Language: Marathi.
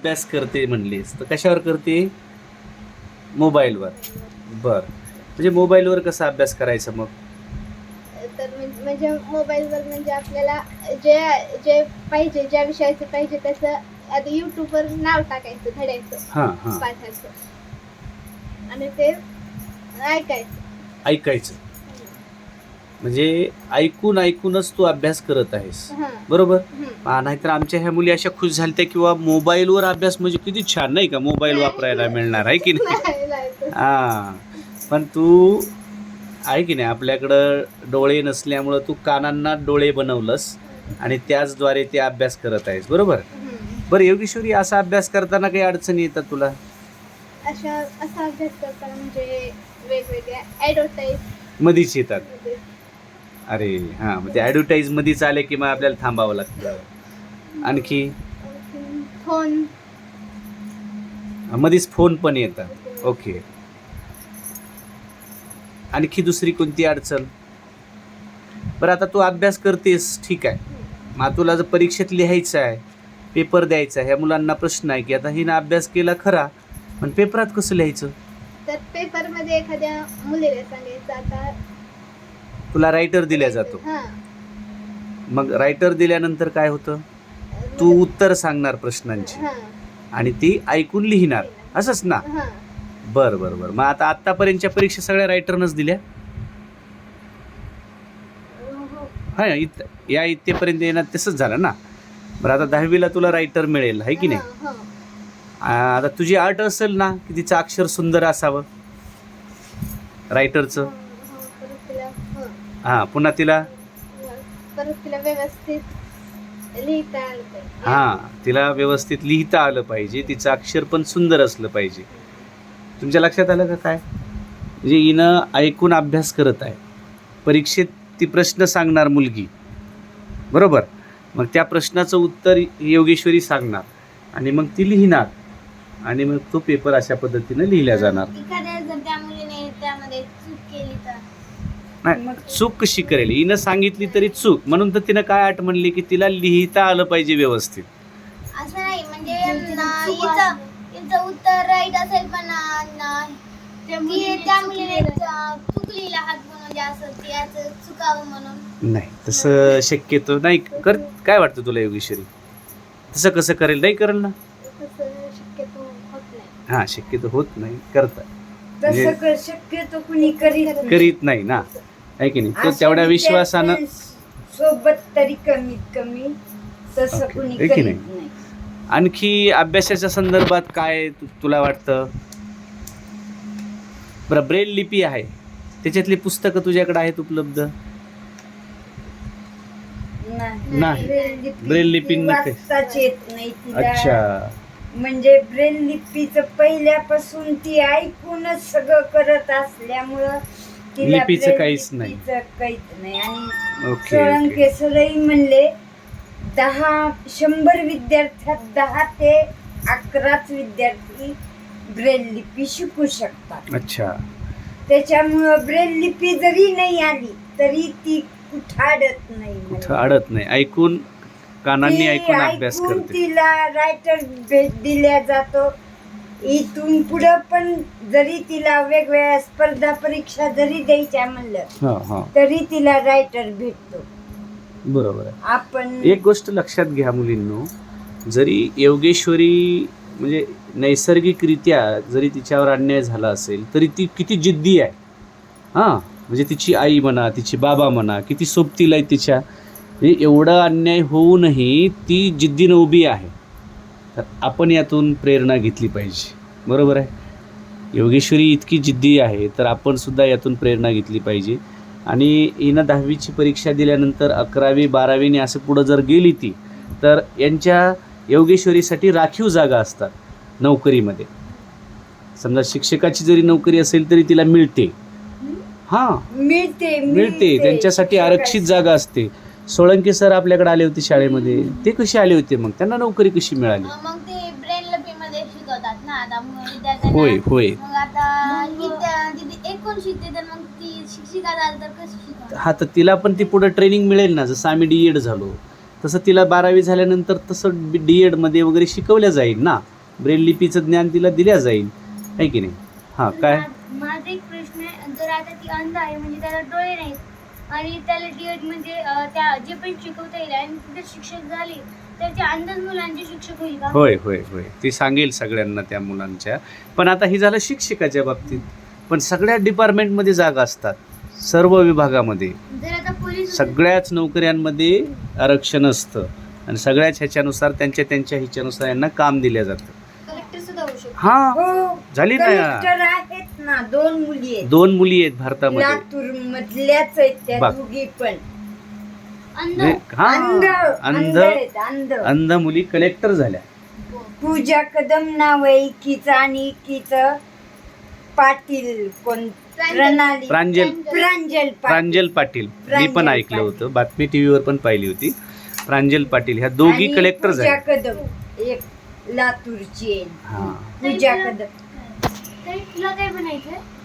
अभ्यास करते म्हणलीस तर कशावर करते? मोबाईलवर. बर. म्हणजे मोबाईलवर कसा अभ्यास करायचा मग? तर म्हण- म्हणजे मोबाईलवर म्हणजे आपल्याला जे जे पाहिजे ज्या विषयाचं पाहिजे त्याचं आता युट्यूबवर नाव टाकायचं धड्याचं हां हां. पाठाचं आणि ते ऐकायचं. ऐकायचं. म्हणजे ऐकून ऐकूनच तू अभ्यास करत आहेस. बरोबर? नाहीतर आमच्या ह्या मुली अशा खुश झाल्या किंवा मोबाईलवर अभ्यास म्हणजे किती छान नाही का? मोबाईल वापरायला मिळणार आहे की नाही. हा. पण तू आहे की नाही? आपल्याकडं डोळे नसल्यामुळं तू कानांना डोळे बनवलंस आणि त्याचद्वारे ते अभ्यास करत आहेस बरोबर. बरं योगेश्वरी असा अभ्यास करताना काही अडचणी येतात तुला? अशा असा अभ्यास करताना म्हणजे वेगवेगळ्या ॲडव्हर्टाईज मधीच येतात. अरे हां मग ते ॲडव्हर्टाईज मधीच आले की मग आपल्याला थांबावं लागतं. आणखी? फोन. मधीच फोन पण येतात. ओके. आणखी दुसरी कोणती अडचण? बरं आता तू अभ्यास करतेस ठीक आहे. मग तुला जर परीक्षेत लिहायचं आहे पेपर द्यायचा आहे ह्या मुलांना प्रश्न आहे की आता हिनं अभ्यास केला खरा पण पेपरात कसं लिहायचं? तर पेपरमध्ये एखाद्या मुलीला सांगायचं आता तुला रायटर दिला जातो. हां. मग रायटर दिल्यानंतर काय होतं? तू उत्तर सांगणार प्रश्नांची. हां. आणि ती ऐकून लिहिणार. असंच ना? हां. बरं बरं बरं. मग आता आत्तापर्यंतच्या परीक्षा सगळ्या रायटरनंच दिल्या? हो. इत या इथेपर्यंत येणार तसंच झालं ना? बरं आता दहावीला तुला रायटर मिळेल आहे की नाही? हां, आता तुझी आर्ट असेल ना की तिचं अक्षर सुंदर असावं? रायटरचं हो. हां पुन्हा तिला? परत तिला व्यवस्थित लिहिता आलं पाहिजे. हां तिला व्यवस्थित लिहिता आलं पाहिजे तिचं अक्षर पण सुंदर असलं पाहिजे. तुमच्या लक्षात आलं का काय? म्हणजे हिनं ऐकून अभ्यास करत आहे. परीक्षेत ती प्रश्न सांगणार मुलगी. बरोबर? मग त्या प्रश्नाचं उत्तर योगेश्वरी सांगणार. आणि मग ती लिहिणार. आणि मग तो पेपर अशा पद्धतीनं लिहिला जाणार एखाद्या जर त्या मुलीने त्यामध्ये चूक केली तर नाही चूक कशी करेल? हिनं सांगितली तरी चूक. म्हणून तर तिनं काय आठ म्हणली की तिला लिहिता आलं पाहिजे व्यवस्थित. असं नाही म्हणजे न- हिचं हिचं उत्तर राईट असेल पण न- न- ती त्या मुलीने च- चुकलीला हात म्हणजे असं ती असं चुकावं म्हणून. नाही तसं शक्यतो नाही. कर काय वाटतं तुला योगेश्वरी तसं कसं करेल? नाही करेल ना? तसं शक्यतो होत नाही. हां शक्यतो होत नाही. करता. म्हणजे- तसं क- शक्यतो कुणी करीत नाही. करीत नाही ना? आहे की नाही तो तेवढ्या विश्वासानं सोबत तरी कमीत कमी तसं ओके. कुणी आहे की करीत नाही? नाही आणखी अभ्यासाच्या संदर्भात काय तु- तुला वाटतं बरं ब्रेल लिपी आहे त्याच्यातली पुस्तकं तुझ्याकडे आहेत उपलब्ध नाही नाही. ब्रेल लिपी ब्रेल लिपी ती नका. वाचताच येत नाही तिला अच्छा म्हणजे ब्रेल लिपीचं पहिल्यापासून ती ऐकूनच सगळं करत असल्यामुळं तिला लिपीचं काहीच नाही. लिपीचं काहीच नाही. आणि ओके सोळंके ओके. सरई म्हणले दहा शंभर विद्यार्थ्यात दहा ते अकराच विद्यार्थी ब्रेल लिपी शिकू शकतात. अच्छा. त्याच्यामुळं ब्रेल लिपी जरी नाही आली तरी ती कुठाडत नाही कुठं अडत नाही. ऐकून कानांनी ती ऐकून अभ्यास ऐकून करते. तिला रायटर भेट दिल्या जातो. इथून पुढं पण जरी तिला वेगवेगळ्या स्पर्धा परीक्षा जरी द्यायच्या म्हणलं हां हां. तरी तिला रायटर भेटतो. बरोबर आहे. आपण एक गोष्ट लक्षात घ्या मुलींनो जरी योगेश्वरी म्हणजे नैसर्गिकरित्या जरी तिच्यावर अन्याय झाला असेल तरी ती किती जिद्दी आहे. हां म्हणजे तिची आई म्हणा तिची बाबा म्हणा किती सोबतीला आहे तिच्या. म्हणजे एवढा अन्याय होऊनही ती जिद्दीनं उभी आहे. तर आपण यातून प्रेरणा घेतली पाहिजे. बरोबर आहे? योगेश्वरी इतकी जिद्दी आहे तर आपण सुद्धा यातून प्रेरणा घेतली पाहिजे. आणि हिनं दहावीची परीक्षा दिल्यानंतर अकरावी बारावीने असं पुढं जर गेली ती तर यांच्या योगेश्वरीसाठी राखीव जागा असतात नोकरीमध्ये. समजा शिक्षकाची जरी नोकरी असेल तरी तिला मिळते. हां? मिळते. मिळते. त्यांच्यासाठी आरक्षित जागा असते. सोळंके सर आपल्याकडे आले होते शाळेमध्ये. ते कसे आले होते मग? त्यांना नोकरी कशी मिळाली? मग ते ब्रेन लिपी मध्ये शिकवतात ना आता मग होय विद्यार्थ्यांना. होय मग आता इथं तिथे एकूण शिकते तर मग ती शिक्षिका झाली तर कशी शिकवणार? हा तर तिला पण ती पुढं ट्रेनिंग मिळेल ना जसं आम्ही डी एड झालो. तसं तिला बारावी झाल्यानंतर तसं डी एडमध्ये वगैरे शिकवल्या जाईल ना. ब्रेल लिपीचं ज्ञान तिला दिल्या जाईल. आहे की नाही? हां काय? माझा एक प्रश्न आहे जर आता ती अंध आहे म्हणजे त्याला डोळे नाहीत आणि त्याला डीएड म्हणजे त्या जे पण शिकवता येईल आणि तिथे शिक्षक झाले तर त्या अंध मुलांचे शिक्षक होईल का? होय होय होय. ती सांगेल सगळ्यांना त्या मुलांच्या. पण आता ही झालं शिक्षकाच्या बाबतीत. पण सगळ्या डिपार्टमेंटमध्ये जागा असतात. सर्व विभागामध्ये. जर आता पोलीस सगळ्याच नोकऱ्यांमध्ये आरक्षण असतं. आणि सगळ्याच ह्याच्यानुसार त्यांच्या त्यांच्या ह्याच्यानुसार यांना काम दिलं जातं. कलेक्टर सुद्धा होऊ शकतो. हा. हो झाली ना? दोन मुली आहेत. दोन मुली आहेत भारतामध्ये. लातूर मधल्याच आहेत त्या बघ. दोघी पण. अंध. म्हणजे हा अंध अंध. अंध आहेत अंध. अंध मुली कलेक्टर झाल्या. पूजा कदम नाव आहे इकीचं आणि इकीचं पाटील कोण? प्रणाली. प्रांजल. प्रांजल पाटील. प्रांजल पाटील. मी प्रांजल पण ऐकलं पाटील. होतं. बातमी टीव्हीवर पण पाहिली होती. प्रांजल पाटील ह्या दोघी आणि कलेक्टर पूजा झाल्या. कदम एक लातूरची आहे. हा. पूजा कदम. तरी तुला काय बनायचं